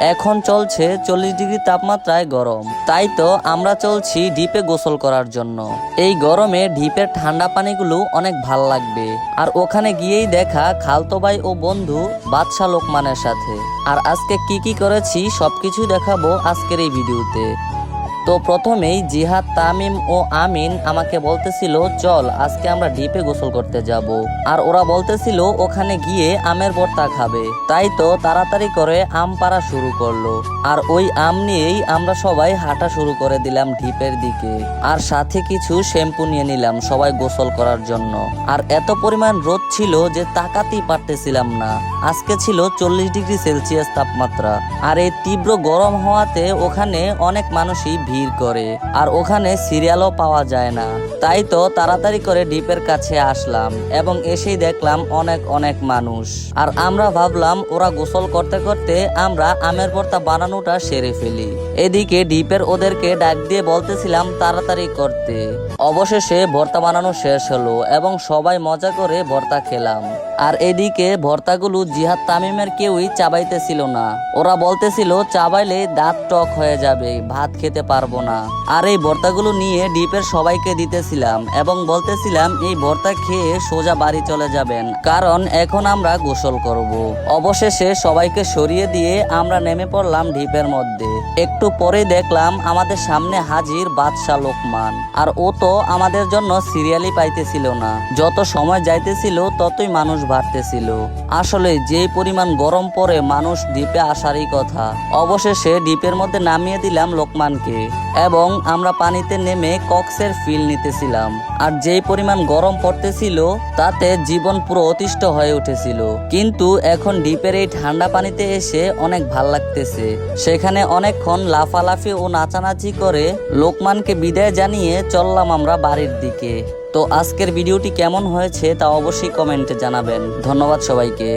এখন চলছে চল্লিশ ডিগ্রি তাপমাত্রায় গরম। তাই তো আমরা চলছি ডিপে গোসল করার জন্য। এই গরমে ডিপের ঠান্ডা পানিগুলো অনেক ভালো লাগবে। আর ওখানে গিয়েই দেখা খালতো ভাই ও বন্ধু বাদশাহ লোকমানের সাথে। আর আজকে কি কি করেছি সবকিছু দেখাবো আজকের এই ভিডিওতে। তো প্রথমেই জিহাদ, তামিম ও আমিন আমাকে বলতেছিল, চল, আজকে আমরা ডিপে গোসল করতে যাব। আর ওরা বলতেছিল, ওখানে গিয়ে আমের ভর্তা খাবে। তাই তো তাড়াতাড়ি করে আম পাড়া শুরু করল। আর ওই আম নিয়েই আমরা সবাই হাঁটা শুরু করে দিলাম ডিপের দিকে। আর সাথে কিছু শ্যাম্পু নিয়ে নিলাম সবাই গোসল করার জন্য। আর এত পরিমাণ রোদ ছিল যে তাকাতেই পারতেছিলাম না। আজকে ছিল চল্লিশ ডিগ্রি সেলসিয়াস তাপমাত্রা। আর এই তীব্র গরম হওয়াতে ওখানে অনেক মানুষই ভিড় করে, আর ওখানে সিরিয়ালও পাওয়া যায় না। তাই তো তাড়াতাড়ি করে ডিপের কাছে আসলাম এবং এসেই দেখলাম অনেক অনেক মানুষ। আর আমরা ভাবলাম, ওরা গোসল করতে করতে আমরা আমের ভর্তা বানানোটা সেরে ফেলি। এদিকে ডিপের ওদেরকে ডাক দিয়ে বলতেছিলাম তাড়াতাড়ি করতে। অবশেষে ভর্তা বানানো শেষ হলো এবং সবাই মজা করে ভর্তা খেলাম। আর এদিকে ভর্তাগুলো জিহাদ তামিমের কেউই চাবাইতেছিল না। ওরা বলতেছিল, চাবাইলে দাঁত টক হয়ে যাবে, ভাত খেতে পারব না। আর এই ভর্তাগুলো নিয়ে ডিপের সবাইকে দিতেছিলাম এবং বলতেছিলাম, এই ভর্তা খেয়ে সোজা বাড়ি চলে যাবেন, কারণ এখন আমরা গোসল করব। অবশেষে সবাইকে সরিয়ে দিয়ে আমরা নেমে পড়লাম ডিপের মধ্যে। একটু পরে দেখলাম আমাদের সামনে হাজির বাদশাহ লোকমান। আর ও তো আমাদের জন্য সিরিয়ালই পাইতেছিল না। যত সময় যাইতেছিল, ততই মানুষ বাড়তেছিল। আসলে যে পরিমাণ গরম পড়ে মানুষ দ্বীপে আসারই কথা। অবশেষে দ্বীপের মধ্যে নামিয়ে দিলাম লোকমানকে এবং আমরা পানিতে নেমে কক্সের ফিল নিতেছিলাম। আর যেই পরিমাণ গরম পড়তেছিল, তাতে জীবন পুরো অতিষ্ঠ হয়ে উঠেছিল। কিন্তু এখন ডিপের এই ঠান্ডা পানিতে এসে অনেক ভালো লাগতেছে। সেখানে অনেকক্ষণ লাফালাফি ও নাচানাচি করে লোকমানকে বিদায় জানিয়ে চললাম আমরা বাড়ির দিকে। তো আজকের ভিডিওটি কেমন হয়েছে তা অবশ্যই কমেন্টে জানাবেন। ধন্যবাদ সবাইকে।